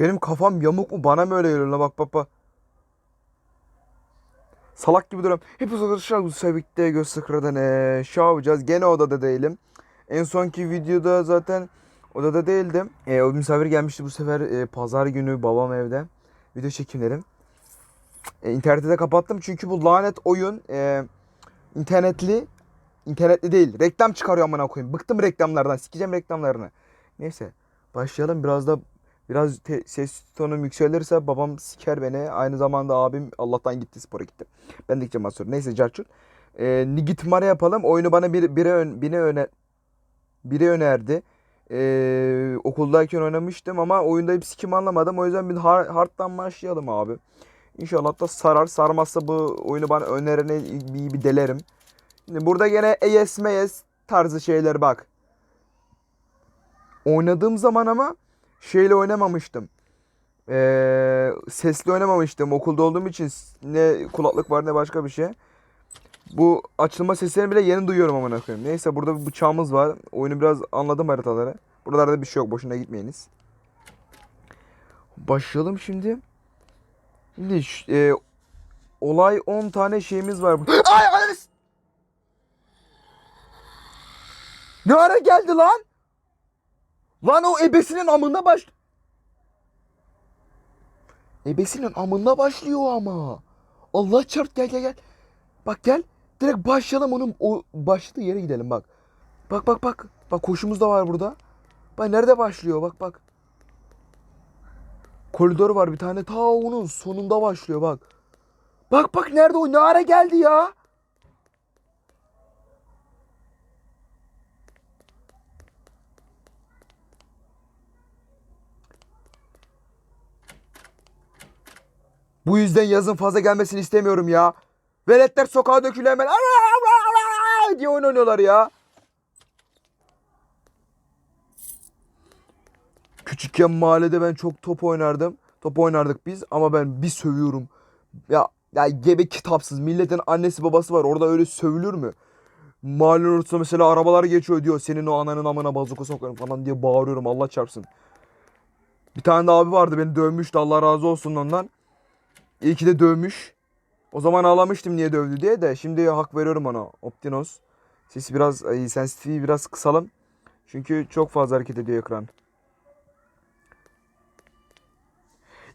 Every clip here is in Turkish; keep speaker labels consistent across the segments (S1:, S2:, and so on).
S1: Benim kafam yamuk mu? Bana mı öyle geliyor? Bak bak bak. Salak gibi duruyorum. Hepiniz arkadaşlar bu sevikte göz sıkırdan ee, şey yapacağız. Gene odada değilim. En sonki videoda zaten odada değildim. E, o misafir gelmişti bu sefer e, pazar günü babam evde. Video çekimlerim. E, interneti de kapattım çünkü bu lanet oyun e, internetli internetli değil. Reklam çıkarıyor amına koyayım. Bıktım reklamlardan. Sikeceğim reklamlarını. Neyse başlayalım. Biraz da biraz te- ses tonum yükselirse babam siker beni. Aynı zamanda abim Allah'tan gitti spora gitti. Ben de gideceğim az sonra. Neyse Carçur. E, Nigitmara yapalım. Oyunu bana bir, biri, ön, biri, öne, biri önerdi. E, okuldayken oynamıştım ama oyunda hep sikim anlamadım. O yüzden bir har- hard'dan başlayalım abi. İnşallah da sarar. Sarmazsa bu oyunu bana önerene bir, bir delerim. Şimdi burada gene ES MES tarzı şeyler bak. Oynadığım zaman ama şeyle oynamamıştım. Ee, sesli oynamamıştım. Okulda olduğum için ne kulaklık var ne başka bir şey. Bu açılma seslerini bile yeni duyuyorum amına koyayım. Neyse burada bir bıçağımız var. Oyunu biraz anladım haritaları. Buralarda bir şey yok. Boşuna gitmeyiniz. Başlayalım şimdi. Şimdi e, olay 10 tane şeyimiz var. Ay ay! Ne ara geldi lan? Lan o ebesinin amında baş... Ebesinin amında başlıyor ama. Allah çarp gel gel gel. Bak gel. Direkt başlayalım onun o başladığı yere gidelim bak. Bak bak bak. Bak koşumuz da var burada. Bak nerede başlıyor bak bak. Koridor var bir tane ta onun sonunda başlıyor bak. Bak bak nerede o ne ara geldi ya? Bu yüzden yazın fazla gelmesini istemiyorum ya. Veletler sokağa dökülüyor hemen. Diye oynuyorlar ya. Küçükken mahallede ben çok top oynardım. Top oynardık biz ama ben bir sövüyorum. Ya ya gebe kitapsız. Milletin annesi babası var. Orada öyle sövülür mü? Mahallenin ortasında mesela arabalar geçiyor diyor. Senin o ananın amına bazuka sokarım falan diye bağırıyorum. Allah çarpsın. Bir tane de abi vardı beni dövmüştü. Allah razı olsun ondan. İyi ki de dövmüş. O zaman ağlamıştım niye dövdü diye de şimdi hak veriyorum ona. Optinos. Sesi biraz, ay, sensitivity'yi biraz kısalım. Çünkü çok fazla hareket ediyor ekran.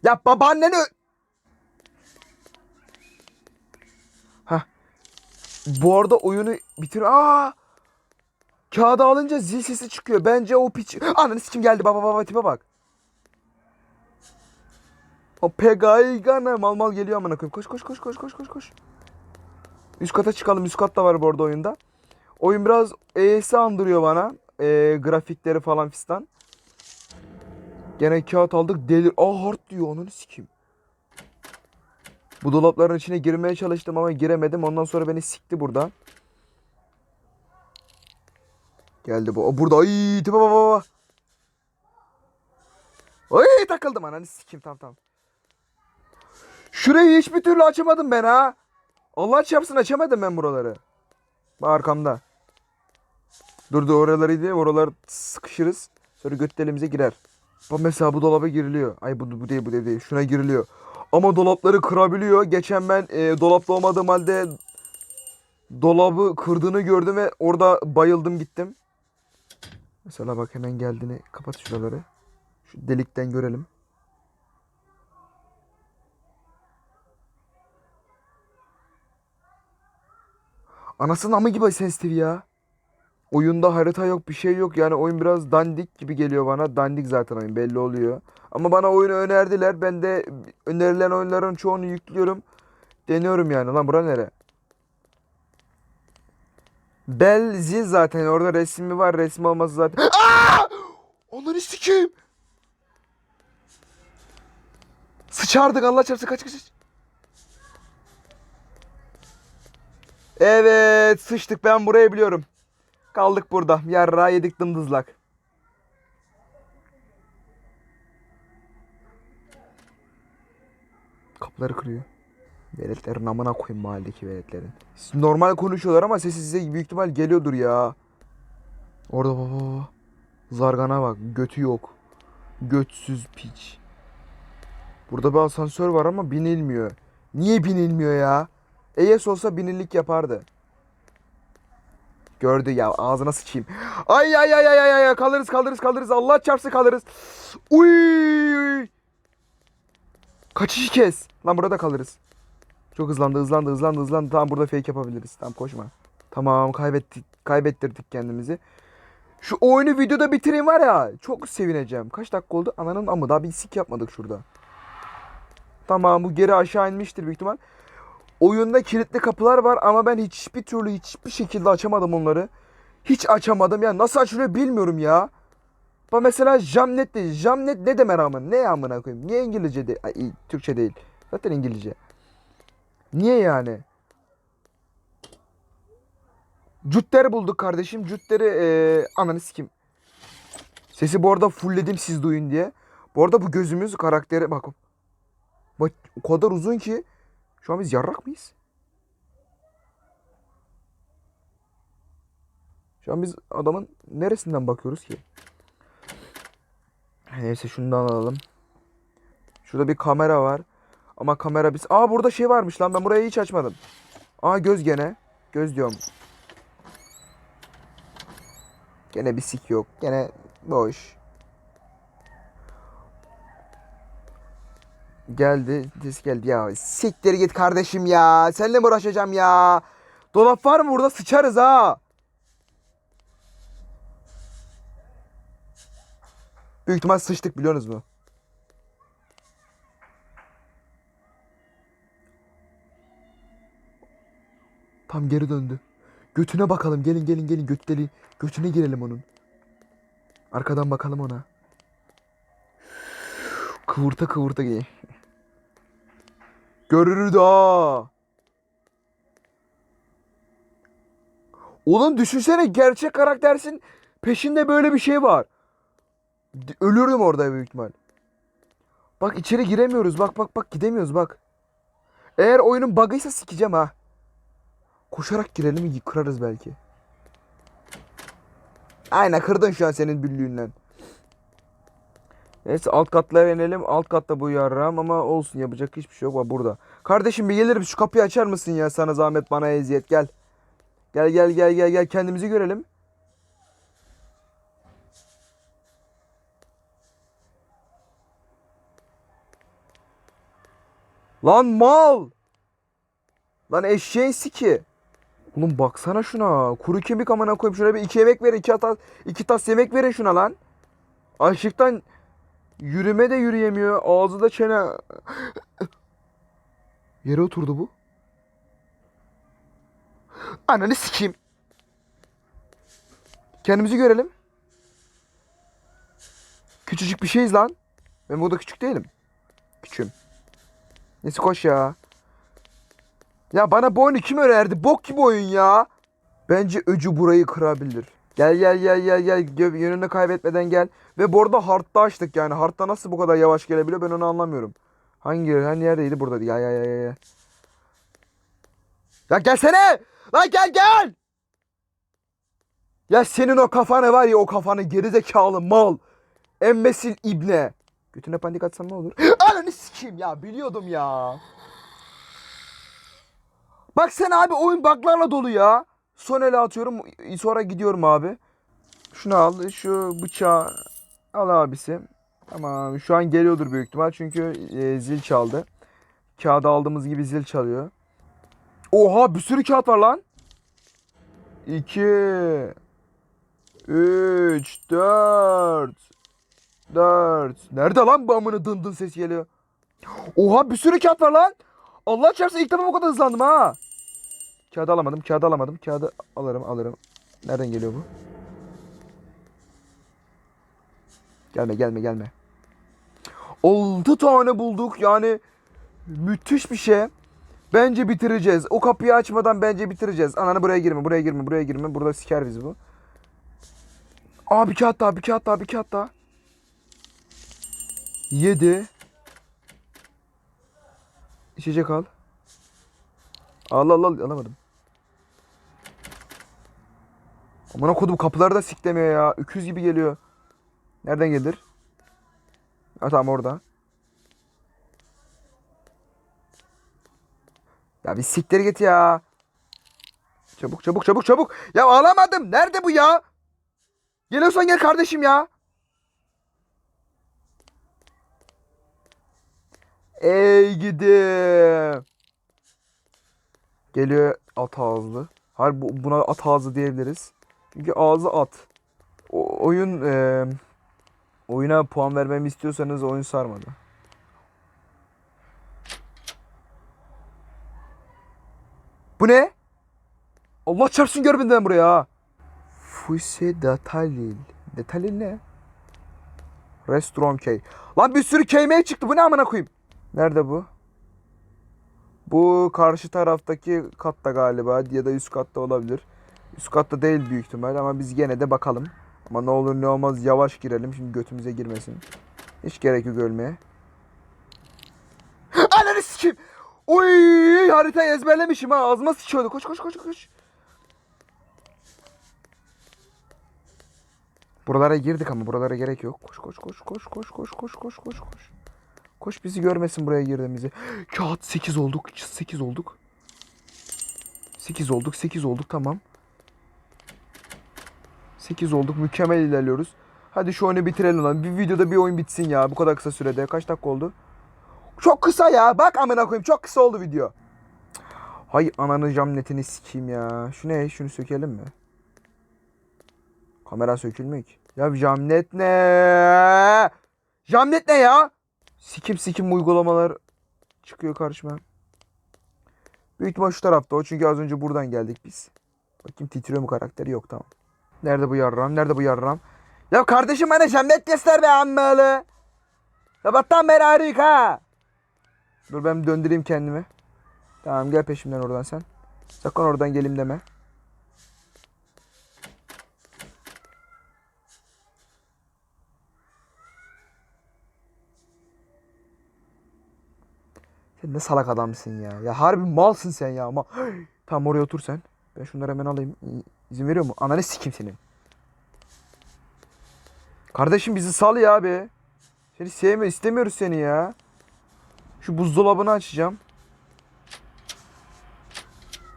S1: Ya babaanneni... Hah. Bu arada oyunu bitir... Aa! Kağıdı alınca zil sesi çıkıyor. Bence o piç... Ananı kim geldi baba baba tipe bak. O Pegaygana mal mal geliyor amına koyayım. Koş koş koş koş koş koş koş. Üst kata çıkalım. Üst kat da var bu arada oyunda. Oyun biraz ES'i andırıyor bana. Ee, grafikleri falan fistan. Gene kağıt aldık. Delir. Aa hard diyor. Onu sikeyim. Bu dolapların içine girmeye çalıştım ama giremedim. Ondan sonra beni sikti burada. Geldi bu. O burada. Ay tipe baba baba. Ay takıldım ananı sikeyim tamam tamam. Şurayı hiçbir türlü açamadım ben ha. Allah çarpsın açamadım ben buraları. Bak arkamda. Dur dur oraları değil oralar sıkışırız. Sonra göt deliğimize girer. Bak mesela bu dolaba giriliyor. Ay bu, bu değil bu değil, değil. Şuna giriliyor. Ama dolapları kırabiliyor. Geçen ben e, dolapta olmadığım halde dolabı kırdığını gördüm ve orada bayıldım gittim. Mesela bak hemen geldiğini kapat şuraları. Şu delikten görelim. Anasının amı gibi sensitif ya. Oyunda harita yok bir şey yok yani oyun biraz dandik gibi geliyor bana. Dandik zaten oyun belli oluyor. Ama bana oyunu önerdiler. Ben de önerilen oyunların çoğunu yüklüyorum. Deniyorum yani. Lan bura nere? Belzi zaten orada resmi var. Resmi olması zaten. Aa! Onları sikeyim. Sıçardık Allah çarpsın kaç kaç. kaç. Evet sıçtık ben burayı biliyorum. Kaldık burada. Yarra yedik dımdızlak. Kapıları kırıyor. Veletlerin amına koyayım mahalledeki veletlerin. Normal konuşuyorlar ama sesi size büyük ihtimal geliyordur ya. Orada baba. Zargana bak. Götü yok. Götsüz piç. Burada bir asansör var ama binilmiyor. Niye binilmiyor ya? ES olsa binirlik yapardı. Gördü ya ağzına sıçayım. Ay ay ay ay ay ay kalırız kalırız kalırız Allah çarpsın kalırız. Uy. Kaçışı kes. Lan burada kalırız. Çok hızlandı hızlandı hızlandı hızlandı. Tamam burada fake yapabiliriz. Tamam koşma. Tamam kaybettik kaybettirdik kendimizi. Şu oyunu videoda bitireyim var ya. Çok sevineceğim. Kaç dakika oldu? Ananın amı daha bir sik yapmadık şurada. Tamam bu geri aşağı inmiştir büyük ihtimal. Oyunda kilitli kapılar var ama ben hiçbir türlü hiçbir şekilde açamadım onları. Hiç açamadım ya. Nasıl açılıyor bilmiyorum ya. Bak mesela Jamnet değil. Jamnet ne demek rağmen? Ne amına koyayım? Niye İngilizce değil? Ay, Türkçe değil. Zaten İngilizce. Niye yani? Cütleri bulduk kardeşim. Cütleri eee ananı sikim. Sesi bu arada fullledim siz duyun diye. Bu arada bu gözümüz karakteri bak. Bak o kadar uzun ki. Şu an biz yarrak mıyız? Şu an biz adamın neresinden bakıyoruz ki? Neyse şundan alalım. Şurada bir kamera var. Ama kamera biz... Aa burada şey varmış lan ben burayı hiç açmadım. Aa göz gene. Göz diyorum. Gene bir sik yok. Gene boş. Geldi. Disk geldi. Ya siktir git kardeşim ya. Seninle mi uğraşacağım ya? Dolap var mı burada? Sıçarız ha. Büyük ihtimal sıçtık biliyorsunuz mu? Tam geri döndü. Götüne bakalım. Gelin gelin gelin. Göt. Götüne girelim onun. Arkadan bakalım ona. Kıvırta kıvırta giy. Görürüz ha. Oğlum düşünsene gerçek karaktersin. Peşinde böyle bir şey var. Ölürdüm orada büyük ihtimal. Bak içeri giremiyoruz. Bak bak bak gidemiyoruz bak. Eğer oyunun bug'ıysa sikeceğim ha. Koşarak girelim kırarız belki. Aynen kırdın şu an senin büllüğünden. Neyse alt katlara inelim. Alt katta bu yarram ama olsun yapacak hiçbir şey yok var burada. Kardeşim bir gelirim şu kapıyı açar mısın ya sana zahmet bana eziyet gel. Gel gel gel gel gel kendimizi görelim. Lan mal. Lan eşeğin siki. Oğlum baksana şuna. Kuru kemik amına koyayım. Şuna bir iki yemek ver. iki tas, iki tas yemek verin şuna lan. Açlıktan yürüme de yürüyemiyor. Ağzı da çene. Yere oturdu bu. Ananı sikeyim. Kendimizi görelim. Küçücük bir şeyiz lan. Ben burada küçük değilim. Küçüğüm. Neyse koş ya. Ya bana bu oyunu kim önerdi? Bok gibi oyun ya. Bence öcü burayı kırabilir. Gel gel gel gel gel. Yönünü kaybetmeden gel. Ve bu arada hardta açtık yani. Hardta nasıl bu kadar yavaş gelebiliyor ben onu anlamıyorum. Hangi hangi yerdeydi? Buradaydı. Ya ya ya ya ya. Ya gelsene! Lan gel gel! Ya senin o kafanı var ya o kafanı gerizekalı mal. Embesil ibne. Götüne panik atsam ne olur? Ananı sikeyim ya biliyordum ya. Bak sen abi oyun buglarla dolu ya. Son ele atıyorum sonra gidiyorum abi. Şunu al şu bıçağı al abisi. Tamam şu an geliyordur büyük ihtimal çünkü e, zil çaldı. Kağıdı aldığımız gibi zil çalıyor. Oha bir sürü kağıt var lan. 2 3 4 4 Nerede lan bu amına dın dın ses geliyor. Oha bir sürü kağıt var lan. Allah çarpsın ilk defa bu kadar hızlandım ha. Kağıdı alamadım, kağıdı alamadım. Kağıdı alırım, alırım. Nereden geliyor bu? Gelme, gelme, gelme. 6 tane bulduk. Yani müthiş bir şey. Bence bitireceğiz. O kapıyı açmadan bence bitireceğiz. Ananı buraya girme, buraya girme, buraya girme. Burada siker bizi bu. Aa bir kağıt daha, bir kağıt daha, bir kağıt daha. 7 İçecek al. Al al al alamadım. Aman okudum kapıları da siklemiyor ya. Öküz gibi geliyor. Nereden gelir? Ha tamam orada. Ya bir siktir git ya. Çabuk çabuk çabuk çabuk. Ya alamadım. Nerede bu ya? Geliyorsan gel kardeşim ya. Ey gidim. Geliyor at ağızlı. Harbi buna at ağzı diyebiliriz. Çünkü ağzı at. O, oyun e, oyuna puan vermemi istiyorsanız oyun sarmadı. Bu ne? Allah çarpsın görmedim ben buraya. Fuse Datalil. Datalil ne? Restoran key. Lan bir sürü keymeye çıktı. Bu ne amına koyayım? Nerede bu? Bu karşı taraftaki katta galiba ya da üst katta olabilir. Üst katta değil büyük ihtimal ama biz gene de bakalım. Ama ne olur ne olmaz yavaş girelim şimdi götümüze girmesin. Hiç gerek yok ölmeye. Ananı sikeyim. Oy haritayı ezberlemişim ha ağzıma sıçıyordu. Koş koş koş koş. Buralara girdik ama buralara gerek yok. Koş koş koş koş koş koş koş koş koş koş. Koş bizi görmesin buraya girdiğimizi. Kağıt 8 olduk. 8 olduk. 8 olduk. 8 olduk tamam. 8 olduk. Mükemmel ilerliyoruz. Hadi şu oyunu bitirelim lan. Bir videoda bir oyun bitsin ya. Bu kadar kısa sürede. Kaç dakika oldu? Çok kısa ya. Bak amına koyayım. Çok kısa oldu video. Hay ananı camnetini sikeyim ya. Şu ne? Şunu sökelim mi? Kamera sökülmüyor ki. Ya jamnet ne? Jamnet ne ya? Sikim sikim uygulamalar çıkıyor karşıma. Büyük ihtimal şu tarafta o çünkü az önce buradan geldik biz. Bakayım titriyor mu karakteri yok tamam. Nerede bu yarram? Nerede bu yarram? Ya kardeşim bana jamnet göster be ammalı. Sabahtan beri arayık ha. Dur ben döndüreyim kendimi. Tamam gel peşimden oradan sen. Sakın oradan gelim deme. Sen ne salak adamsın ya. Ya harbi malsın sen ya ama. Tamam oraya otur sen. Ben şunları hemen alayım. İzin veriyor mu? Ananı sikim senin. Kardeşim bizi sal ya abi. Seni sevmiyor, istemiyoruz seni ya. Şu buzdolabını açacağım.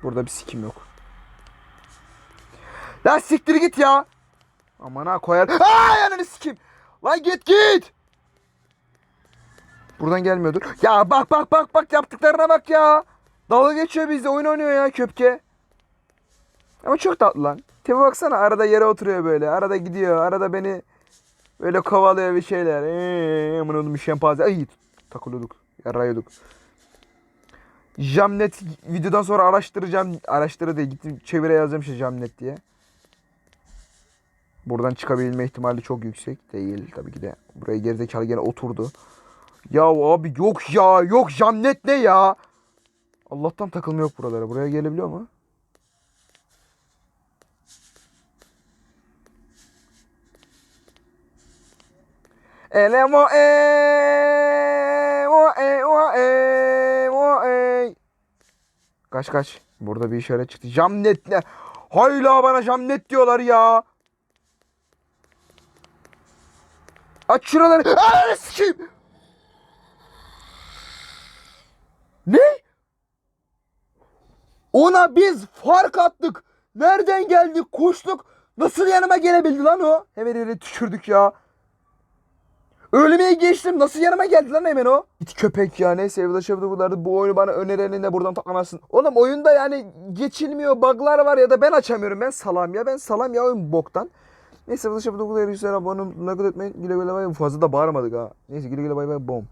S1: Burada bir sikim yok. Lan siktir git ya. Aman ha koyar. Ay ananı sikim. Lan git git. Buradan gelmiyordur. Ya bak bak bak bak yaptıklarına bak ya. Dalga geçiyor bizde oyun oynuyor ya köpke. Ama çok tatlı lan. Tipe baksana arada yere oturuyor böyle. Arada gidiyor. Arada beni böyle kovalıyor bir şeyler. Eee aman oğlum şempanze. Ay takılıyorduk. Yarayıyorduk. Jamnet videodan sonra araştıracağım. Araştırı değil. Gittim çevire yazacağım şey Jamnet diye. Buradan çıkabilme ihtimali çok yüksek. Değil tabii ki de. Buraya gerizekalı gene oturdu. Ya abi yok ya yok Jamnet ne ya? Allah'tan takılma yok buralara. Buraya gelebiliyor mu? Ele mo e mo e mo e mo e Kaç kaç. Burada bir işaret çıktı. Jamnet ne? Hayla bana Jamnet diyorlar ya. Aç şuraları. Aa, sikeyim. Ne? Ona biz fark attık. Nereden geldik? Koştuk. Nasıl yanıma gelebildi lan o? Hemen öyle tükürdük ya. Ölmeye geçtim. Nasıl yanıma geldi lan hemen o? İt köpek ya. Neyse evde şevde bunları bu oyunu bana önerenin de buradan taklamasın. Oğlum oyunda yani geçilmiyor. Bug'lar var ya da ben açamıyorum. Ben salam ya. Ben salam ya oyun boktan. Neyse evde şevde bunları abone olmayı, like atmayı, güle güle bay. Fazla da bağırmadık ha. Neyse güle güle bay bay. Bom.